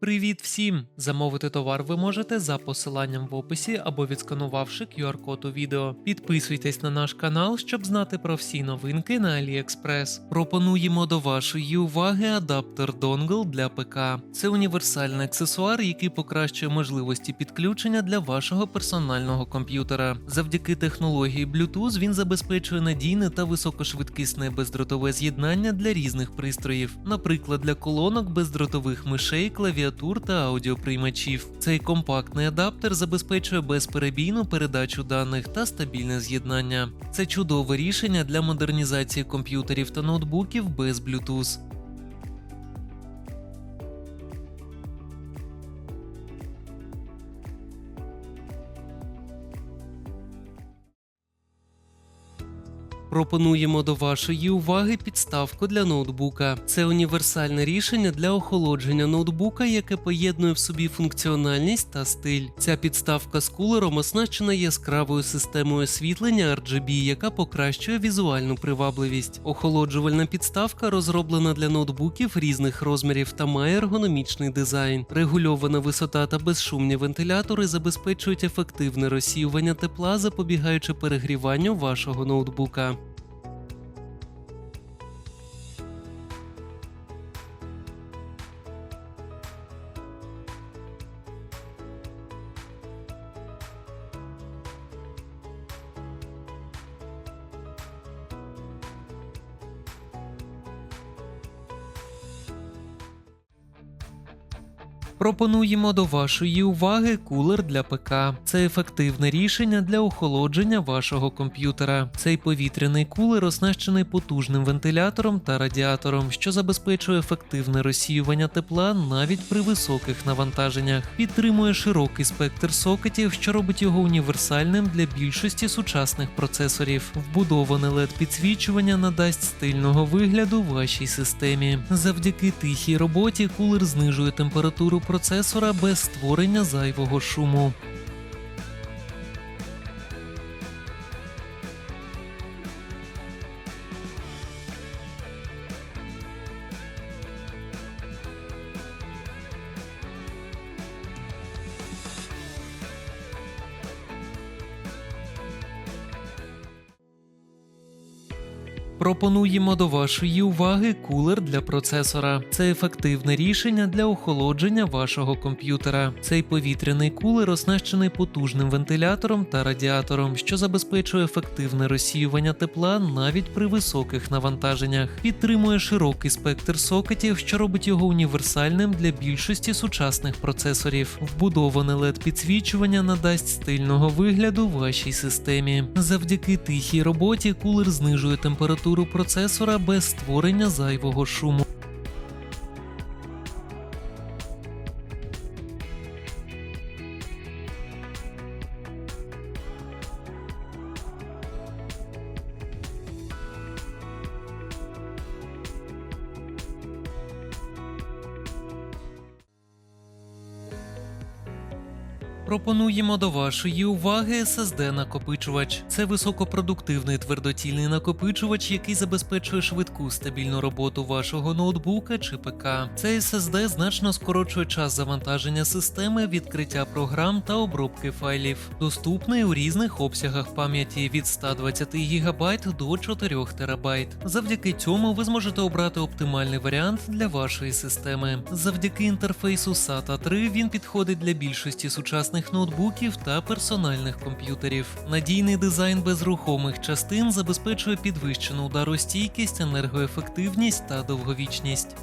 Привіт всім! Замовити товар ви можете за посиланням в описі або відсканувавши QR-код у відео. Підписуйтесь на наш канал, щоб знати про всі новинки на AliExpress. Пропонуємо до вашої уваги адаптер Dongle для ПК. Це універсальний аксесуар, який покращує можливості підключення для вашого персонального комп'ютера. Завдяки технології Bluetooth він забезпечує надійне та високошвидкісне бездротове з'єднання для різних пристроїв, наприклад, для колонок бездротових мишей, клавіатур та аудіоприймачів. Цей компактний адаптер забезпечує безперебійну передачу даних та стабільне з'єднання. Це чудове рішення для модернізації комп'ютерів та ноутбуків без Bluetooth. Пропонуємо до вашої уваги підставку для ноутбука. Це універсальне рішення для охолодження ноутбука, яке поєднує в собі функціональність та стиль. Ця підставка з кулером оснащена яскравою системою освітлення RGB, яка покращує візуальну привабливість. Охолоджувальна підставка розроблена для ноутбуків різних розмірів та має ергономічний дизайн. Регульована висота та безшумні вентилятори забезпечують ефективне розсіювання тепла, запобігаючи перегріванню вашого ноутбука. Пропонуємо до вашої уваги кулер для ПК. Це ефективне рішення для охолодження вашого комп'ютера. Цей повітряний кулер оснащений потужним вентилятором та радіатором, що забезпечує ефективне розсіювання тепла навіть при високих навантаженнях. Підтримує широкий спектр сокетів, що робить його універсальним для більшості сучасних процесорів. Вбудоване led підсвічування надасть стильного вигляду вашій системі. Завдяки тихій роботі кулер знижує температуру процесора без створення зайвого шуму. Пропонуємо до вашої уваги кулер для процесора. Це ефективне рішення для охолодження вашого комп'ютера. Цей повітряний кулер оснащений потужним вентилятором та радіатором, що забезпечує ефективне розсіювання тепла навіть при високих навантаженнях. Підтримує широкий спектр сокетів, що робить його універсальним для більшості сучасних процесорів. Вбудоване led підсвічування надасть стильного вигляду вашій системі. Завдяки тихій роботі кулер знижує температуру процесора без створення зайвого шуму. Пропонуємо до вашої уваги SSD накопичувач. Це високопродуктивний твердотільний накопичувач, який забезпечує швидку стабільну роботу вашого ноутбука чи ПК. Цей SSD значно скорочує час завантаження системи, відкриття програм та обробки файлів. Доступний у різних обсягах пам'яті від 120 ГБ до 4 ТБ. Завдяки цьому ви зможете обрати оптимальний варіант для вашої системи. Завдяки інтерфейсу SATA 3 він підходить для більшості сучасних ноутбуків та персональних комп'ютерів. Надійний дизайн без рухомих частин забезпечує підвищену ударостійкість, енергоефективність та довговічність.